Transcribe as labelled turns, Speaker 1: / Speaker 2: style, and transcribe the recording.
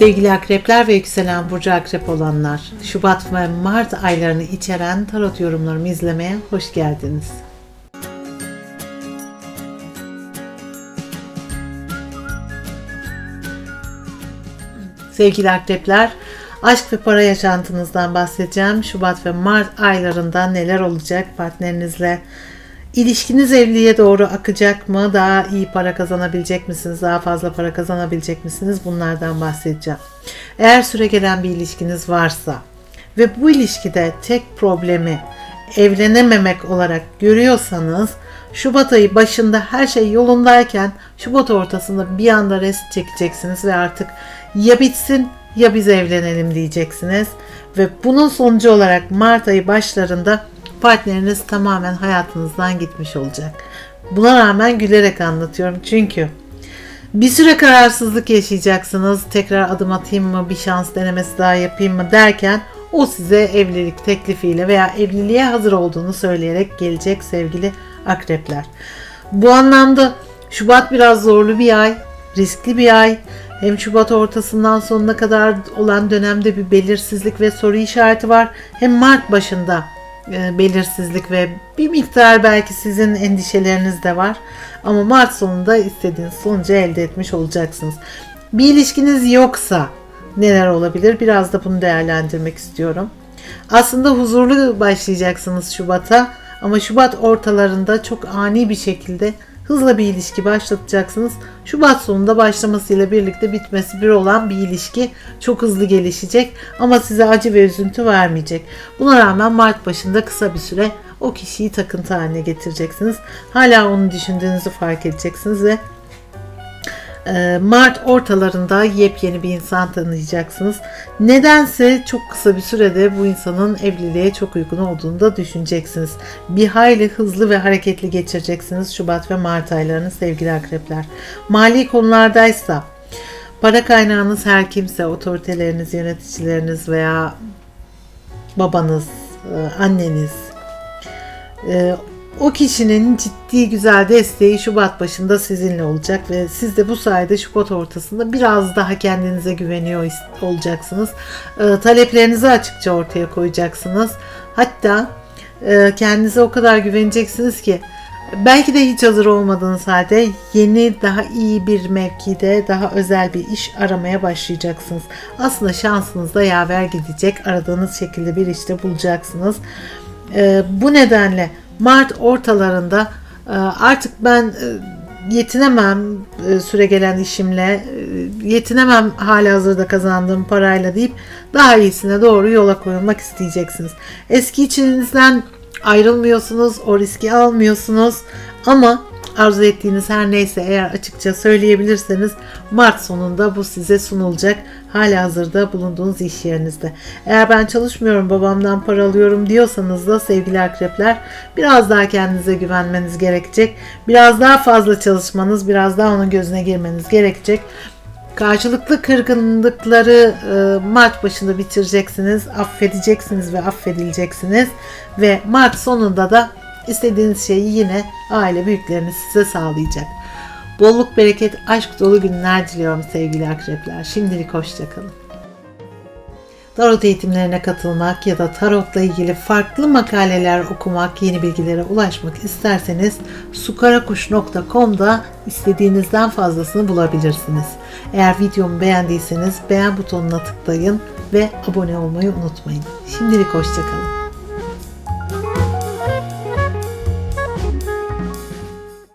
Speaker 1: Sevgili akrepler ve yükselen burcu akrep olanlar, Şubat ve Mart aylarını içeren tarot yorumlarımı izlemeye hoş geldiniz. Sevgili akrepler, aşk ve para yaşantınızdan bahsedeceğim. Şubat ve Mart aylarında neler olacak partnerinizle? İlişkiniz evliliğe doğru akacak mı? Daha iyi para kazanabilecek misiniz? Daha fazla para kazanabilecek misiniz? Bunlardan bahsedeceğim. Eğer süre gelen bir ilişkiniz varsa ve bu ilişkide tek problemi evlenememek olarak görüyorsanız Şubat ayı başında her şey yolundayken Şubat ortasında bir anda rest çekeceksiniz ve artık ya bitsin ya biz evlenelim diyeceksiniz. Ve bunun sonucu olarak Mart ayı başlarında partneriniz tamamen hayatınızdan gitmiş olacak. Buna rağmen gülerek anlatıyorum çünkü bir süre kararsızlık yaşayacaksınız. Tekrar adım atayım mı, bir şans denemesi daha yapayım mı derken o size evlilik teklifiyle veya evliliğe hazır olduğunu söyleyerek gelecek sevgili akrepler. Bu anlamda Şubat biraz zorlu bir ay, riskli bir ay. Hem Şubat ortasından sonuna kadar olan dönemde bir belirsizlik ve soru işareti var. Hem Mart başında belirsizlik ve bir miktar belki sizin endişeleriniz de var. Ama Mart sonunda istediğiniz sonucu elde etmiş olacaksınız. Bir ilişkiniz yoksa neler olabilir? Biraz da bunu değerlendirmek istiyorum. Aslında huzurlu başlayacaksınız Şubat'a ama Şubat ortalarında çok ani bir şekilde hızla bir ilişki başlatacaksınız. Şubat sonunda başlamasıyla birlikte bitmesi bir olan bir ilişki çok hızlı gelişecek ama size acı ve üzüntü vermeyecek. Buna rağmen Mart başında kısa bir süre o kişiyi takıntı haline getireceksiniz. Hala onu düşündüğünüzü fark edeceksiniz ve e, Mart ortalarında yepyeni bir insan tanıyacaksınız. Nedense çok kısa bir sürede bu insanın evliliğe çok uygun olduğunu da düşüneceksiniz. Bir hayli hızlı ve hareketli geçireceksiniz Şubat ve Mart aylarını sevgili akrepler. Mali konulardaysa para kaynağınız her kimse, otoriteleriniz, yöneticileriniz veya babanız, e, anneniz, e, o kişinin ciddi güzel desteği Şubat başında sizinle olacak ve siz de bu sayede Şubat ortasında biraz daha kendinize güveniyor olacaksınız. E, taleplerinizi açıkça ortaya koyacaksınız. Hatta e, kendinize o kadar güveneceksiniz ki belki de hiç hazır olmadığınız halde yeni daha iyi bir mevkide daha özel bir iş aramaya başlayacaksınız. Aslında şansınız da yaver gidecek. Aradığınız şekilde bir işte bulacaksınız. E, bu nedenle Mart ortalarında e, artık ben e, yetinemem e, süre gelen işimle, yetinemem hali hazırda kazandığım parayla deyip daha iyisine doğru yola koyulmak isteyeceksiniz. Eski içinizden ayrılmıyorsunuz, o riski almıyorsunuz ama arzu ettiğiniz her neyse eğer açıkça söyleyebilirseniz Mart sonunda bu size sunulacak hala hazırda bulunduğunuz iş yerinizde. Eğer ben çalışmıyorum babamdan para alıyorum diyorsanız da sevgili akrepler biraz daha kendinize güvenmeniz gerekecek. Biraz daha fazla çalışmanız, biraz daha onun gözüne girmeniz gerekecek. Karşılıklı kırgınlıkları e, Mart başında bitireceksiniz, affedeceksiniz ve affedileceksiniz ve Mart sonunda da istediğiniz şeyi yine aile büyükleriniz size sağlayacak. Bolluk, bereket, aşk dolu günler diliyorum sevgili akrepler. Şimdilik hoşçakalın. Tarot eğitimlerine katılmak ya da tarotla ilgili farklı makaleler okumak, yeni bilgilere ulaşmak isterseniz sukarakuş.com'da istediğinizden fazlasını bulabilirsiniz. Eğer videomu beğendiyseniz beğen butonuna tıklayın ve abone olmayı unutmayın. Şimdilik hoşçakalın.